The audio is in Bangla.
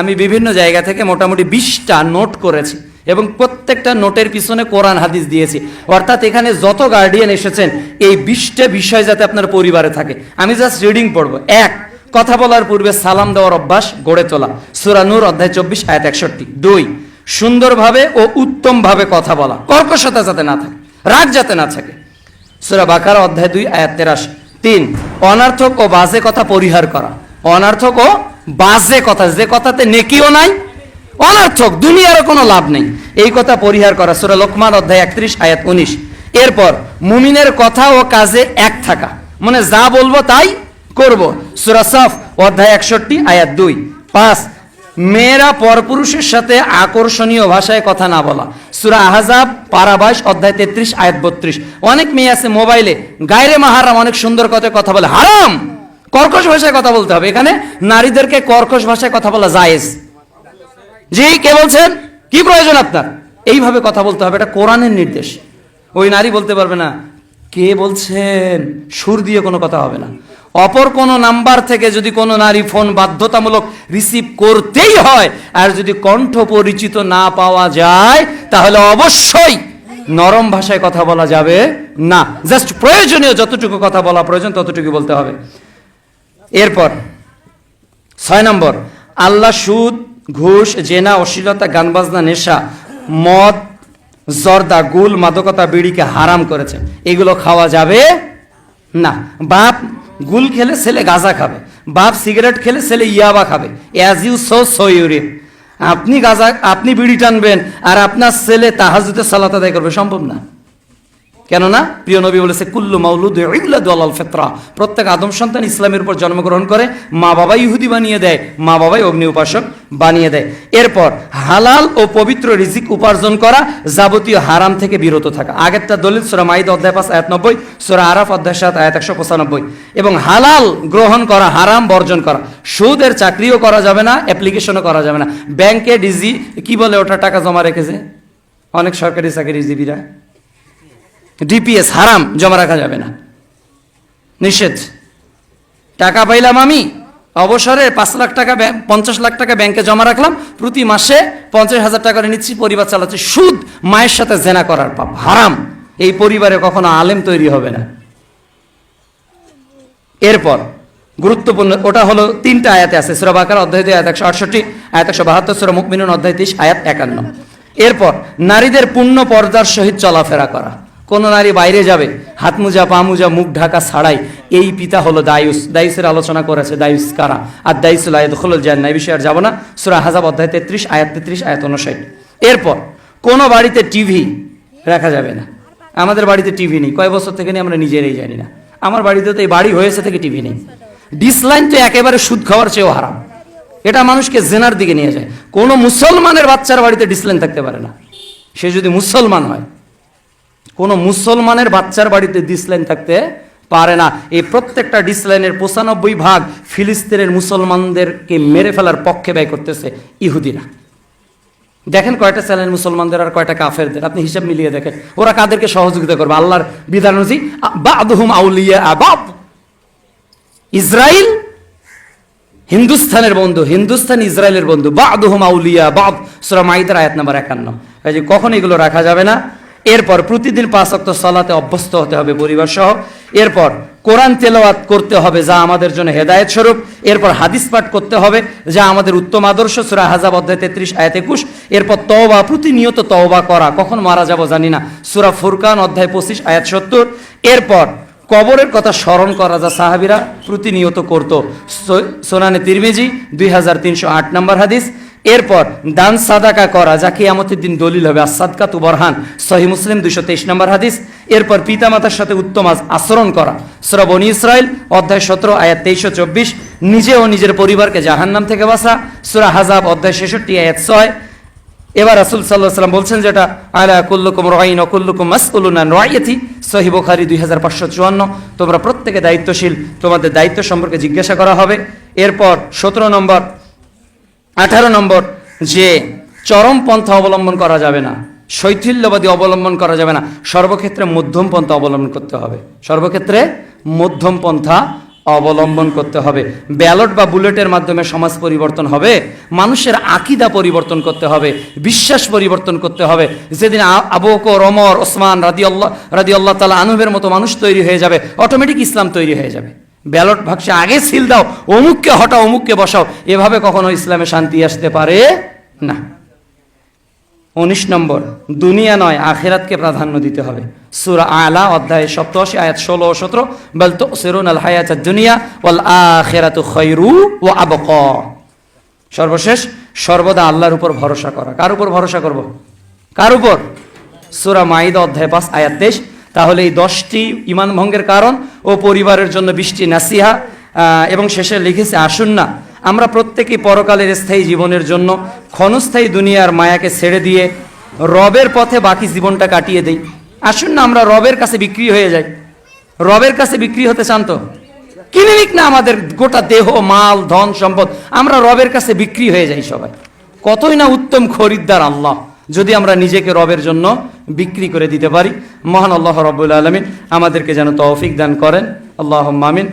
আমি বিভিন্ন জায়গা থেকে মোটামুটি বিশটা নোট করেছি এবং প্রত্যেকটা নোটের পিছনে কোরআন হাদিস দিয়েছি। অর্থাৎ এখানে যত গার্ডিয়ান এসেছেন, এই বিশটা বিষয় যাতে আপনার পরিবারে থাকে। আমি জাস্ট রিডিং পড়ব। এক, কথা বলার পূর্বে সালাম দেওয়ার অভ্যাস গড়ে তোলা। সুরা নূর অধ্যায় চব্বিশ, আয়াত একষট্টি। দুই, সুন্দরভাবে ও উত্তমভাবে কথা বলা। কর্কশতা যাতে না থাকে, রাগ যাতে না থাকে। সুরা বাকার অধ্যায় দুই, আয়াত তেরাশি। তিন, অনার্থক ও বাজে কথা পরিহার করা। অনার্থক ও বাজে কথা, যে কথাতে নেকিও নাই, অনার্থক, দুনিয়ারও কোনো লাভ নেই। এই কথা পরিহার করা, সুরা লোকমান অধ্যায় একত্রিশ, আয়াত উনিশ। এরপর, মুমিনের কথা ও কাজে এক থাকা। মানে যা বলব তাই করব। সুরা সফ, অধ্যায় একষট্টি, আয়াত দুই। পাঁচ, মেয়েরা পরপুরুষের সাথে আকর্ষণীয় ভাষায় কথা না বলা। সুরা আহজাব পারাবাস অধ্যায় তেত্রিশ, আয়াত বত্রিশ। অনেক মেয়ে আছে মোবাইলে, গায়রে মাহারাম অনেক সুন্দর কথায় কথা বলে, হারাম! কর্কশ ভাষায় কথা বলতে হবে। এখানে নারীদেরকে কর্কশ ভাষায় কথা বলা জায়েজ। জি, কে বলছেন? কি প্রয়োজন আপনার? এইভাবে কথা বলতে হবে, এটা কোরআনের নির্দেশ। ওই নারী বলতে পারবে না, কে বলছেন? সুর দিয়ে কোনো কথা হবে না। অপর কোনো নাম্বার থেকে যদি কোনো নারী ফোন বাধ্যতামূলক রিসিভ করতেই হয়, আর যদি কণ্ঠ পরিচিত না পাওয়া যায়, তাহলে অবশ্যই নরম ভাষায় কথা বলা যাবে না। জাস্ট প্রয়োজনীয় যতটুকু কথা বলা প্রয়োজন ততটুকু বলতে হবে। এরপর, ছয় নম্বর, আল্লাহ সুদ, ঘুষ, জেনা, অশ্লীলতা গান বাজনা নেশা, মদ, জর্দা, গুল, মাদকতা, বিড়িকে হারাম করেছেন এগুলো খাওয়া যাবে না। বাপ গুল খেলে ছেলে গাঁজা খাবে। বাপ সিগারেট খেলে ছেলে ইয়াবা খাবে। অ্যাজ ইউ সো সো আপনি গাঁজা, আপনি বিড়ি টানবেন আর আপনার ছেলে তাহাজুতে সালাত আদায় করবে। সম্ভব না। কেননা প্রিয় নবী বলেছে, কুল্লু মাউলুদ ইউলাদু আলাল ফিতরা। প্রত্যেক আদম সন্তান ইসলামের উপর জন্মগ্রহণ করে, মা বাবা ইহুদি বানিয়ে দেয়, মা বাবাই অগ্নি উপাসক বানিয়ে দেয়। এরপর হালাল ও পবিত্র রিজিক উপার্জন করা যাবতীয় হারাম থেকে বিরত থাকা। আগেরটা দলিল সুরা মাইদ অধ্যায় পাঁচ, আয়াত নব্বই, সুরা আরাফ অধ্যায় সাত, আয়াত একশো পঁচানব্বই। এবং হালাল গ্রহণ করা, হারাম বর্জন করা, সুদের চাকরিও করা যাবে না, অ্যাপ্লিকেশনও করা যাবে না। ব্যাংকে ডিজি, কি বলে ওটা টাকা জমা রেখেছে? অনেক সরকারি চাকরিজীবীরা। ডিপিএস হারাম, জমা রাখা যাবে না। নিষেধ। টাকা পাইলাম আমি, অবসরে পাঁচ লাখ টাকা পঞ্চাশ লাখ টাকা ব্যাংকে জমা রাখলাম, প্রতি মাসে পঞ্চাশ হাজার টাকা করে নিচ্ছি, পরিবার চালাচ্ছি। সুদ মায়ের সাথে জেনা করার পাপ, হারাম। এই পরিবারে কখনো আলেম তৈরি হবে না। এরপর, গুরুত্বপূর্ণ, ওটা হলো তিনটা আয়াতে আছে, সুরা বাকার, অধ্যায় আয়াত একশো আটষট্টি, আয়াত একশো বাহাত্তর, সুরা মুকমিনুন অধ্যায় তিরিশ, আয়াত একান্ন। এরপর, নারীদের পূর্ণ পর্দার সহিত চলাফেরা করা। কোন নারী বাইরে যাবে, হাত মুজা, পা মুজা, মুখ ঢাকা ছাড়াই। এই পিতা হলো দায়ুস। দায়ুসের আলোচনা করেছে দায়ুস কারা? আর দায়ুসুল আয়াত হলো জান এই বিষয়ে আর যাব না। সুরা হাজাব অধ্যায় তেত্রিশ, আয়াত তেত্রিশ, আয়াত উনষাট এরপর, কোন বাড়িতে টিভি রাখা যাবে না। আমাদের বাড়িতে টিভি নেই। কয় বছর থেকে নেই আমরা নিজেরাই জানি না। আমার বাড়িতে তো এই বাড়ি হয়েছে থেকে টিভি নেই। ডিসলাইন তো একেবারে সুদ খাওয়ার চেয়েও হারাম। এটা মানুষকে জেনার দিকে নিয়ে যায়। কোনো মুসলমানের বাচ্চার বাড়িতে ডিসলাইন থাকতে পারে না। সে যদি মুসলমান হয় কোনো মুসলমানের বাচ্চার বাড়িতে ডিসলাইন থাকতে পারে না। এই প্রত্যেকটা ডিসলাইনের পঁচানব্বই ভাগ ফিলিস্তিনের মুসলমানদেরকে মেরে ফেলার পক্ষে ব্যয় করতেছে ইহুদিরা। দেখেন কয়টা চ্যানেল মুসলমানদের আর কয়টা কাফেরদের। আপনি হিসাব মিলিয়ে দেখেন। ওরা কাদেরকে সহযোগিতা করবে? আল্লাহর বিধান আউলিয়া আবাব ইসরায়েল হিন্দুস্থানের বন্ধু হিন্দুস্তান ইসরায়েলের বন্ধু। বাদহুম আউলিয়া বাব সুরা মাইদার আয়াত নাম্বার একান্ন। কখন এগুলো রাখা যাবে না? এরপর প্রতিদিন পাঁচ অক্ত সলাতে অভ্যস্ত হতে হবে পরিবার সহ এরপর কোরআন তেলাওয়াত করতে হবে, যা আমাদের জন্য হেদায়েত স্বরূপ। এরপর হাদিস পাঠ করতে হবে, যা আমাদের উত্তম আদর্শ সুরা হাজাব অধ্যায় তেত্রিশ, আয়াত একুশ। এরপর তওবা, প্রতিনিয়ত তওবা করা, কখন মারা যাব জানি না। সুরা ফুরকান অধ্যায় পঁচিশ, আয়াত সত্তর। এরপর কবরের কথা স্মরণ করা, যা সাহাবিরা প্রতিনিয়ত করত। সোনানে তিরমিজি, দুই হাজার তিনশো আট নম্বর হাদিস। এরপর, দান সাদাকা করা, যা কিয়ামতের দিন দলিল হবে। আসাদকা তু বরহান, সহি মুসলিম দুইশো তেইশ নম্বর হাদিস। এরপর পিতামাতার সাথে উত্তম আচরণ করা। শ্রবণী ইসরায়েল অধ্যায় সতেরো, আয়াত তেইশশো চব্বিশ। নিজে ও নিজের পরিবারকে জাহান্নাম থেকে বাঁচা। সুরা হাজাব অধ্যায় ছেষট্টি, আয়াত ছয়। এবার রাসুল সাল্লাহ সাল্লাম বলছেন যেটা আলা কুল্লুকুম রাইন অকুল্লুকুম মাসউলুনা রাইয়াতি সহি বোখারি দুই হাজার পাঁচশো চুয়ান্ন। তোমরা প্রত্যেকে দায়িত্বশীল। তোমাদের দায়িত্ব সম্পর্কে জিজ্ঞাসা করা হবে। এরপর সতেরো নম্বর আঠারো নম্বর, যে চরম পন্থা অবলম্বন করা যাবে না, শৈথিল্যবাদী অবলম্বন করা যাবে না, সর্বক্ষেত্রে মধ্যম পন্থা অবলম্বন করতে হবে। সর্বক্ষেত্রে মধ্যম পন্থা অবলম্বন করতে হবে। ব্যালট বা বুলেটের মাধ্যমে সমাজ পরিবর্তন হবে, মানুষের আকিদা পরিবর্তন করতে হবে, বিশ্বাস পরিবর্তন করতে হবে। যেদিন আ- আবু বকর, ওমর, ওসমান রাদি আল্লাহ রাদি আল্লাহ তালা আনুবের মতো মানুষ তৈরি হয়ে যাবে, অটোমেটিক ইসলাম তৈরি হয়ে যাবে। ব্যালট ভাগসে আগে সিল দাও, অমুককে হটাও, অমুককে বসাও। এভাবে কখনো ইসলামে শান্তি আসতে পারে না। উনিশ নম্বর, দুনিয়া নয়, আখেরাতকে প্রাধান্য দিতে হবে। সুরা আলা, অধ্যায় সপ্তশী আয়াত ষোলো ও সতেরো, বল তো সেরুন আল হায়াত দুনিয়া ওয়াল আখেরাতু খৈরু ও আবক। সর্বশেষ, সর্বদা আল্লাহর উপর ভরসা করা। কার উপর ভরসা করব? কার উপর? সুরা মাইদা অধ্যায় পাঁচ, আয়াত তেইশ তাহলে এই দশটি ইমান ভঙ্গের কারণ ও পরিবারের জন্য বৃষ্টি নাসিহা এবং শেষে লিখেছে, আসুন না, আমরা প্রত্যেকেই পরকালের স্থায়ী জীবনের জন্য ক্ষণস্থায়ী দুনিয়ার মায়াকে ছেড়ে দিয়ে রবের পথে বাকি জীবনটা কাটিয়ে দেই। আসুন না, আমরা রবের কাছে বিক্রি হয়ে যাই। রবের কাছে বিক্রি হতে চান তো? কিনে নিক না আমাদের গোটা দেহ, মাল, ধন, সম্পদ, আমরা রবের কাছে বিক্রি হয়ে যাই সবাই। কতই না উত্তম খরিদ্দার আল্লাহ, যদি আমরা নিজেকে রবের জন্য বিক্রি করে দিতে পারি। মহান আল্লাহ রবুল আলমিন আমাদেরকে যেন তৌফিক দান করেন। আল্লাহ মামিন